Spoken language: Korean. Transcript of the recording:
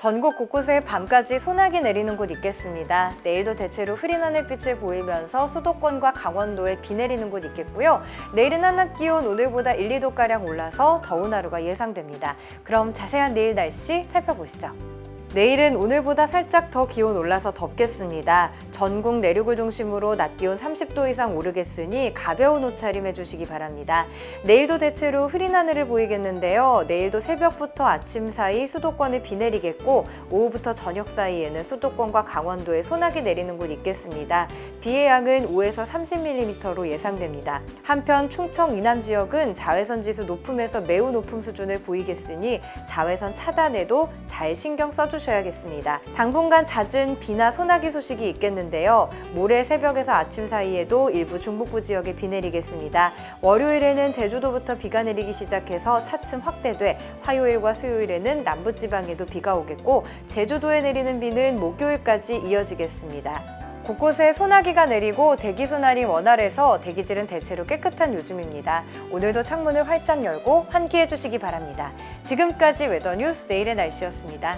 전국 곳곳에 밤까지 소나기 내리는 곳 있겠습니다. 내일도 대체로 흐린 하늘빛을 보이면서 수도권과 강원도에 비 내리는 곳 있겠고요. 내일은 한낮 기온 오늘보다 1, 2도가량 올라서 더운 하루가 예상됩니다. 그럼 자세한 내일 날씨 살펴보시죠. 내일은 오늘보다 살짝 더 기온 올라서 덥겠습니다. 전국 내륙을 중심으로 낮 기온 30도 이상 오르겠으니 가벼운 옷차림 해주시기 바랍니다. 내일도 대체로 흐린 하늘을 보이겠는데요. 내일도 새벽부터 아침 사이 수도권에 비 내리겠고 오후부터 저녁 사이에는 수도권과 강원도에 소나기 내리는 곳 있겠습니다. 비의 양은 5에서 30mm로 예상됩니다. 한편 충청 이남 지역은 자외선 지수 높음에서 매우 높음 수준을 보이겠으니 자외선 차단에도 잘 신경 써주셔야겠습니다. 당분간 잦은 비나 소나기 소식이 있겠는데요. 모레 새벽에서 아침 사이에도 일부 중북부 지역에 비 내리겠습니다. 월요일에는 제주도부터 비가 내리기 시작해서 차츰 확대돼 화요일과 수요일에는 남부지방에도 비가 오겠고 제주도에 내리는 비는 목요일까지 이어지겠습니다. 곳곳에 소나기가 내리고 대기순환이 원활해서 대기질은 대체로 깨끗한 요즘입니다. 오늘도 창문을 활짝 열고 환기해 주시기 바랍니다. 지금까지 웨더뉴스 내일의 날씨였습니다.